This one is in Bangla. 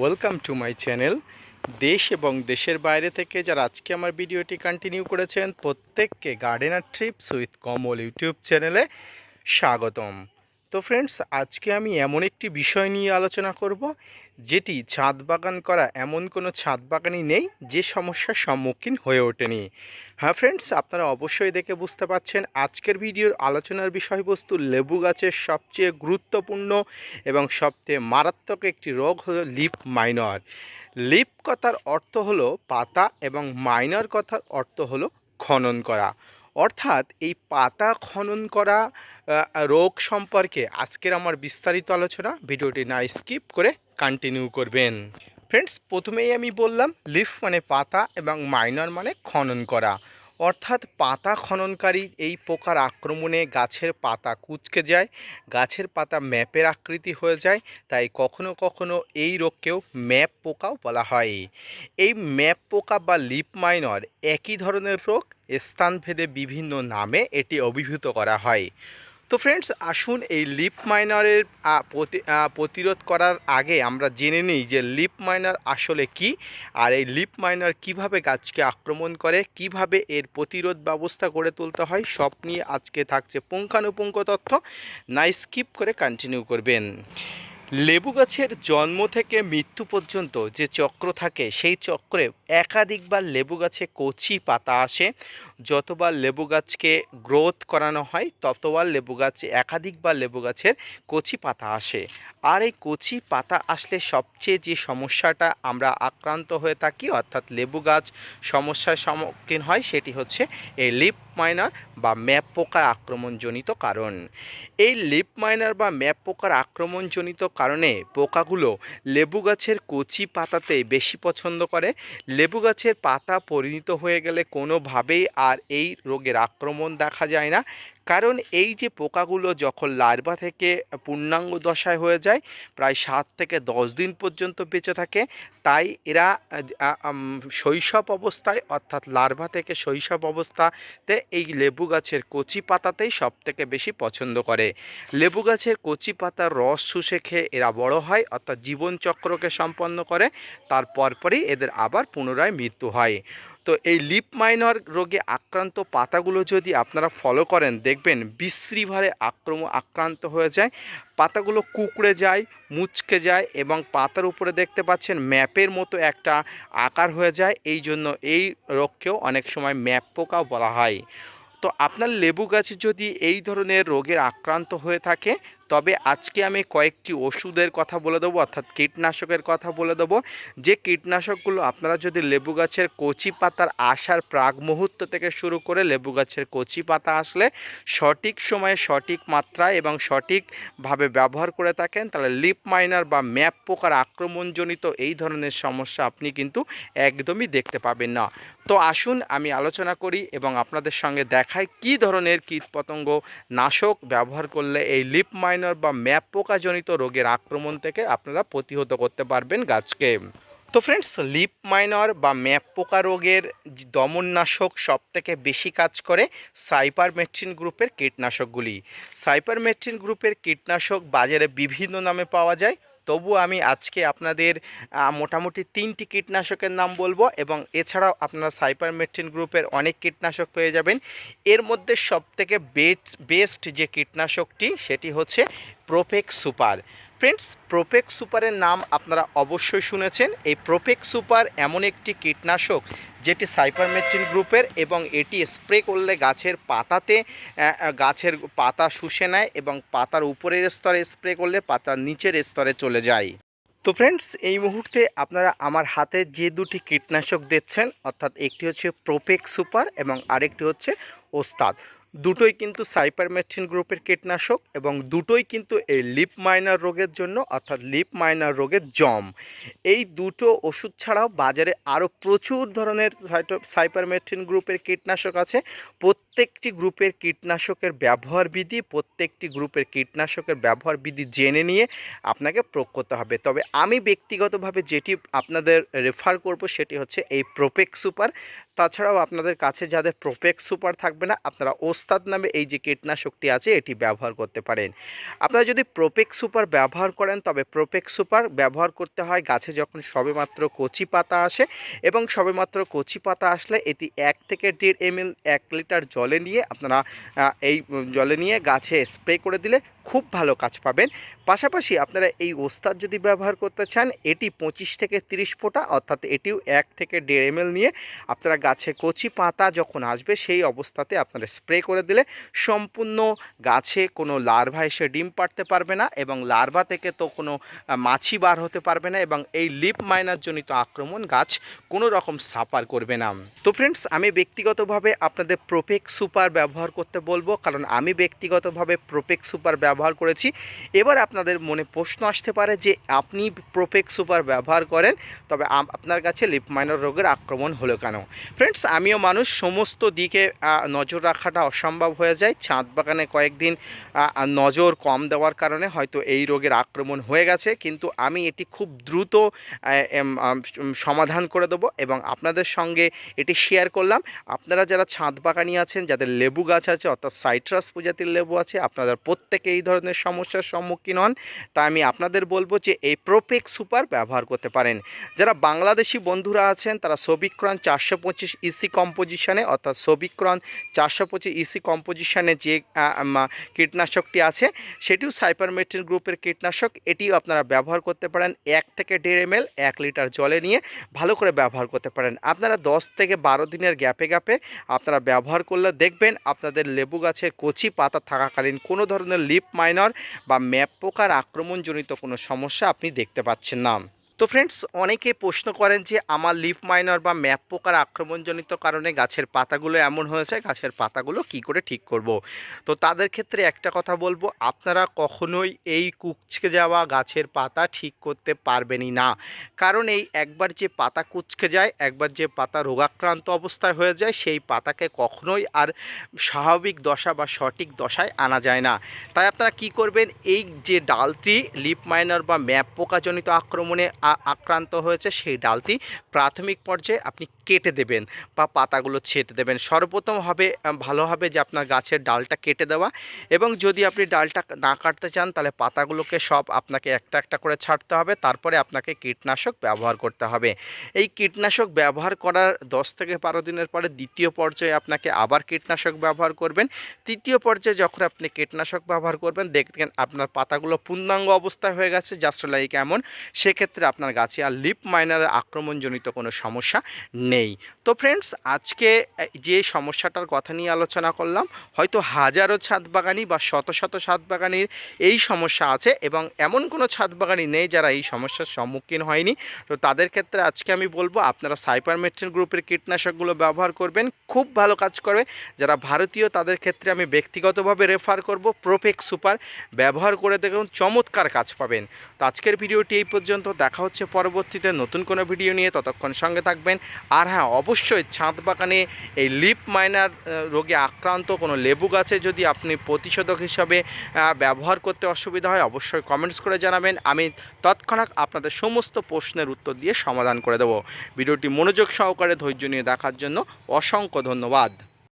ওয়েলকাম টু মাই চ্যানেল দেশ এবং দেশের বাইরে থেকে যারা আজকে আমার ভিডিওটি কন্টিনিউ করেছেন, প্রত্যেককে gardener trips with Kamal YouTube চ্যানেলে স্বাগতম। তো ফ্রেন্ডস আজকে আমি এমন একটি বিষয় নিয়ে আলোচনা করব যেটি ছাদ বাগান করা এমন কোনো ছাদ বাগানই নেই যে সমস্যার সম্মুখীন হয়ে ওঠেনি। হ্যাঁ ফ্রেন্ডস আপনারা অবশ্যই দেখে বুঝতে পাচ্ছেন আজকের ভিডিওর আলোচনার বিষয়বস্তু লেবু গাছের সবচেয়ে গুরুত্বপূর্ণ এবং সবচেয়ে মারাত্মক একটি রোগ হলো লিপ মাইনর। লিপ কথার অর্থ হলো পাতা এবং মাইনর কথার অর্থ হলো খনন করা। অর্থাৎ এই পাতা খনন করা রোগ সম্পর্কে আজকের আমার বিস্তারিত আলোচনা, ভিডিওটি না স্কিপ করে কন্টিনিউ করবেন। ফ্রেন্ডস প্রথমেই আমি বললাম লিফ মানে পাতা এবং মাইনর মানে খনন করা। অর্থাৎ পাতা খননকারী এই পোকার আক্রমণে গাছের পাতা কুচকে যায়, গাছের পাতা ম্যাপের আকৃতি হয়ে যায়, তাই কখনো কখনো এই রোগকেও ম্যাপ পোকাও বলা হয়। এই ম্যাপ পোকা বা লিপ মাইনর একই ধরনের রোগ স্থানভেদে বিভিন্ন নামে এটি অভিভূত করা হয়। তো ফ্রেন্ডস আসুন এই লিপ মাইনারের প্রতিরোধ করার আগে আমরা জেনে নিই যে লিপ মাইনার আসলে কি, আর এই লিপ মাইনার কীভাবে গাছকে আক্রমণ করে, কীভাবে এর প্রতিরোধ ব্যবস্থা গড়ে তুলতে হয়, সব নিয়ে আজকে থাকছে পুঙ্খানুপুঙ্খ তথ্য। না স্কিপ করে কন্টিনিউ করবেন। লেবু গাছের জন্ম থেকে মৃত্যু পর্যন্ত যে চক্র থাকে, সেই চক্রে একাধিকবার লেবু গাছে কচি পাতা আসে। যতবার লেবু গাছকে গ্রোথ করানো হয়, ততবার লেবু গাছে, একাধিকবার লেবু গাছের কচি পাতা আসে। আর এই কচি পাতা আসলে সবচেয়ে যে সমস্যাটা আমরা আক্রান্ত হয়ে থাকি, অর্থাৎ লেবু গাছ সমস্যার সম্মুখীন হয়, সেটি হচ্ছে এই লিপ মাইনার বা ম্যাপ পোকার আক্রমণজনিত কারণ। এই লিপ মাইনার বা ম্যাপ পোকার আক্রমণজনিত কারণে পোকাগুলো লেবু গাছের কচি পাতাতে বেশি পছন্দ করে। লেবু গাছের পাতা পরিণত হয়ে গেলে কোনোভাবেই আর এই রোগের আক্রমণ দেখা যায় না। কারণ এই যে পোকাগুলো যখন লার্ভা থেকে পূর্ণাঙ্গ দশায় হয়ে যায়, প্রায় সাত থেকে দশ দিন পর্যন্ত বেঁচে থাকে, তাই এরা শৈশব অবস্থায়, অর্থাৎ লার্ভা থেকে শৈশব অবস্থাতে এই লেবু গাছের কচি পাতাতেই সব থেকে বেশি পছন্দ করে। লেবু গাছের কচি পাতার রস শুষে খেয়ে এরা বড় হয়, অর্থাৎ জীবনচক্রকে সম্পন্ন করে, তার পরপরই এদের আবার পুনরায় মৃত্যু হয়। তো এই লিপ মাইনর রোগে আক্রান্ত পাতাগুলো যদি আপনারা ফলো করেন, দেখবেন বিশ্রীভাবে আক্রমণ আক্রান্ত হয়ে যায়। পাতাগুলো কুকড়ে যায়, মুচকে যায় এবং পাতার উপরে দেখতে পাচ্ছেন ম্যাপের মতো একটা আকার হয়ে যায়। এই জন্য এই রোগকেও অনেক সময় ম্যাপ পোকাও বলা হয়। তো আপনার লেবু গাছে যদি এই ধরনের রোগের আক্রান্ত হয়ে থাকে তবে আজকে আমি কয়েকটি ওষুধের কথা বলে দেবো, অর্থাৎ কীটনাশকের কথা বলে দেবো। যে কীটনাশকগুলো আপনারা যদি লেবু গাছের কচি পাতার আসার প্রাক মুহূর্ত থেকে শুরু করে লেবু গাছের কচি পাতা আসলে সঠিক সময়ে সঠিক মাত্রায় এবং সঠিকভাবে ব্যবহার করে থাকেন, তাহলে লিপ মাইনার বা ম্যাপ পোকার আক্রমণজনিত এই ধরনের সমস্যা আপনি কিন্তু একদমই দেখতে পাবেন না। তো আসুন আমি আলোচনা করি এবং আপনাদের সঙ্গে দেখাই কী ধরনের কীটপতঙ্গ নাশক ব্যবহার করলে এই লিপ মাইনর বা ম্যাপ পোকাজনিত রোগের আক্রমণ থেকে আপনারা প্রতিহত করতে পারবেন গাছকে। তো ফ্রেন্ডস লিপ মাইনর বা ম্যাপ পোকা রোগের দমননাশক সব থেকে বেশি কাজ করে সাইপারমেট্রিন গ্রুপের কীটনাশকগুলি। সাইপারমেট্রিন গ্রুপের কীটনাশক বাজারে বিভিন্ন নামে পাওয়া যায়। তবু আমি আজকে আপনাদের মোটামুটি তিনটি কীটনাশকের নাম বলব এবং এছাড়াও আপনারা সাইপারমেট্রিন গ্রুপের অনেক কীটনাশক পেয়ে যাবেন। এর মধ্যে সবথেকে বেস্ট বেস্ট যে কীটনাশকটি সেটি হচ্ছে প্রোপেক সুপার ফ্রেন্ডস প্রোপেক সুপারের নাম আপনারা অবশ্যই শুনেছেন। এই প্রোপেক সুপার এমন একটি কীটনাশক যেটি সাইপারমেট্রিন গ্রুপের এবং এটি স্প্রে করলে গাছের পাতাতে গাছের পাতা শুষে নেয় এবং পাতার উপরের স্তরে স্প্রে করলে পাতার নিচের স্তরে চলে যায়। তো ফ্রেন্ডস এই মুহূর্তে আপনারা আমার হাতে যে দুটি কীটনাশক দেখছেন, অর্থাৎ একটি হচ্ছে প্রোপেক সুপার এবং আরেকটি হচ্ছে ওস্তাদ দুটোই কিন্তু সাইপারমেথ্রিন গ্রুপের কীটনাশক এবং দুটোই কিন্তু এই লিপ মাইনার রোগের জন্য, অর্থাৎ লিপ মাইনার রোগের জম। এই দুটো ওষুধ ছাড়াও বাজারে আরও প্রচুর ধরনের সাইপারমেথ্রিন গ্রুপের কীটনাশক আছে। প্রত্যেকটি গ্রুপের কীটনাশকের ব্যবহার বিধি, প্রত্যেকটি গ্রুপের কীটনাশকের ব্যবহার বিধি জেনে নিয়ে আপনাকে প্রয়োগ করতে হবে। তবে আমি ব্যক্তিগতভাবে যেটি আপনাদের রেফার করব সেটি হচ্ছে এই প্রোপেক সুপার তাছাড়াও আপনাদের কাছে যাদের প্রোপেক্স সুপার থাকবে না, আপনারা ওস্তাদ নামে এই যে কীটনাশকটি আছে, এটি ব্যবহার করতে পারেন। আপনারা যদি প্রোপেক্স সুপার ব্যবহার করেন, তবে প্রোপেক্স সুপার ব্যবহার করতে হয় গাছে যখন সবেমাত্র কচি পাতা আসে এবং সবেমাত্র কচি পাতা আসলে এটি এক থেকে দেড় এমএল এক লিটার জলে নিয়ে আপনারা এই জলে নিয়ে গাছে স্প্রে করে দিলে খুব ভালো কাজ পাবেন। পাশাপাশি আপনারা এই ওস্তাদ যদি ব্যবহার করতে চান, এটি পঁচিশ থেকে তিরিশ ফোঁটা, অর্থাৎ এটিও এক থেকে দেড় এমএল নিয়ে আপনারা গাছে কচি পাতা যখন আসবে, সেই অবস্থাতে আপনারা স্প্রে করে দিলে সম্পূর্ণ গাছে কোনো লার্ভা এসে ডিম পাড়তে পারবে না এবং লার্ভা থেকে তো কোনো মাছি বার হতে পারবে না এবং এই লিপ মাইনার জনিত আক্রমণ গাছ কোনো রকম সাপার করবে না। তো ফ্রেন্ডস আমি ব্যক্তিগতভাবে আপনাদের প্রোপেক সুপার ব্যবহার করতে বলব, কারণ আমি ব্যক্তিগতভাবে প্রোপেক সুপার ব্যবহার করেছি। এবার আপনাদের মনে প্রশ্ন আসতে পারে যে, আপনি প্রোপেক সুপার ব্যবহার করেন, তবে আপনার কাছে লিপ মাইনর রোগের আক্রমণ হলো কেন? ফ্রেন্ডস আমিও মানুষ, সমস্ত দিকে নজর রাখাটা অসম্ভব হয়ে যায়। ছাদ বাগানে কয়েকদিন নজর কম দেওয়ার কারণে হয়তো এই রোগের আক্রমণ হয়ে গেছে, কিন্তু আমি এটি খুব দ্রুত সমাধান করে দেবো এবং আপনাদের সঙ্গে এটি শেয়ার করলাম। আপনারা যারা ছাদ বাগানি আছেন, যাদের লেবু গাছ আছে, অর্থাৎ সাইট্রাস প্রজাতির লেবু আছে আপনারা প্রত্যেকে এই ধরনের সমস্যার সম্মুখীন হন। তাই আমি আপনাদের বলব যে এই প্রোপেক সুপার ব্যবহার করতে পারেন। যারা বাংলাদেশি বন্ধুরা আছেন, তারা সবিক্রন চারশো পঁচিশ ইসি কম্পোজিশনে অর্থাৎ সবিক্রন চারশো পঁচিশ ইসি কম্পোজিশনে যে কীটনাশকটি আছে, সেটিও সাইপারমেট্রিন গ্রুপের কীটনাশক। এটিও আপনারা ব্যবহার করতে পারেন এক থেকে দেড় এম এল এক লিটার জলে নিয়ে ভালো করে ব্যবহার করতে পারেন। আপনারা দশ থেকে বারো দিনের গ্যাপে গ্যাপে আপনারা ব্যবহার করলে দেখবেন আপনাদের লেবু গাছের কচি পাতা থাকাকালীন কোনো ধরনের লিপ মাইনর বা ম্যাপ পোকার আক্রমণজনিত কোনো সমস্যা আপনি দেখতে পাচ্ছেন না। তো ফ্রেন্ডস অনেকে প্রশ্ন করেন যে, আমার লিফ মাইনর বা ম্যাপ পোকার আক্রমণজনিত কারণে গাছের পাতাগুলো এমন হয়েছে, গাছের পাতাগুলো কি করে ঠিক করব। তো তাদের ক্ষেত্রে একটা কথা বলব, আপনারা কখনোই এই কুচকে যাওয়া গাছের পাতা ঠিক করতে পারবেনই না কারণ এই একবার যে পাতা কুচকে যায়, একবার যে পাতা রোগাক্রান্ত অবস্থায় হয়ে যায়, সেই পাতাকে কখনোই আর স্বাভাবিক দশা বা সঠিক দশায় আনা যায় না তাই আপনারা কি করবেন, এই যে ডালটি লিপ মাইনার বা ম্যাপ পোকাজনিত আক্রমণে আক্রান্ত হয়েছে সেই ডালটি প্রাথমিক পর্যায়ে আপনি কেটে দেবেন বা পাতাগুলো ছেটে দেবেন। সর্বপ্রথম হবে ভালো হবে যে আপনার গাছের ডালটা কেটে দেওয়া এবং যদি আপনি ডালটা না কাটতে চান তাহলে পাতাগুলোকে সব আপনাকে একটা একটা করে ছাড়তে হবে। তারপরে আপনাকে কীটনাশক ব্যবহার করতে হবে। এই কীটনাশক ব্যবহার করার দশ থেকে বারো দিনের পরে দ্বিতীয় পর্যায়ে আপনাকে আবার কীটনাশক ব্যবহার করবেন। তৃতীয় পর্যায়ে যখন আপনি কীটনাশক ব্যবহার করবেন, দেখবেন আপনার পাতাগুলো পূর্ণাঙ্গ অবস্থায় হয়ে গেছে জাস্ট লাইক এমন সেক্ষেত্রে আপনার গাছে আর লিপ মাইনারের আক্রমণজনিত কোনো সমস্যা নেই। তো ফ্রেন্ডস আজকে যে সমস্যাটার কথা নিয়ে আলোচনা করলাম, হয়তো হাজারো ছাদ বাগানি বা শত শত ছাদ বাগানির এই সমস্যা আছে এবং এমন কোনো ছাদ বাগানি নেই যারা এই সমস্যার সম্মুখীন হয়নি। তো তাদের ক্ষেত্রে আজকে আমি বলব, আপনারা সাইপারমেট্রিন গ্রুপের কীটনাশকগুলো ব্যবহার করবেন, খুব ভালো কাজ করবে। যারা ভারতীয়, তাদের ক্ষেত্রে আমি ব্যক্তিগতভাবে রেফার করব প্রোপেক সুপার ব্যবহার করে দেখুন, চমৎকার কাজ পাবেন। তো আজকের ভিডিওটি এই পর্যন্ত, দেখা হচ্ছে পরবর্তীতে নতুন কোনো ভিডিও নিয়ে ততক্ষণ সঙ্গে থাকবেন। আর হ্যাঁ অবশ্যই ছাদ বাগানে এই লিপ মাইনার রোগে আক্রান্ত কোনো লেবু গাছে যদি আপনি প্রতিষেধক হিসাবে ব্যবহার করতে অসুবিধা হয়, অবশ্যই কমেন্টস করে জানাবেন। আমি তৎক্ষণাৎ আপনাদের সমস্ত প্রশ্নের উত্তর দিয়ে সমাধান করে দেবো। ভিডিওটি মনোযোগ সহকারে ধৈর্য নিয়ে দেখার জন্য অসংখ্য ধন্যবাদ।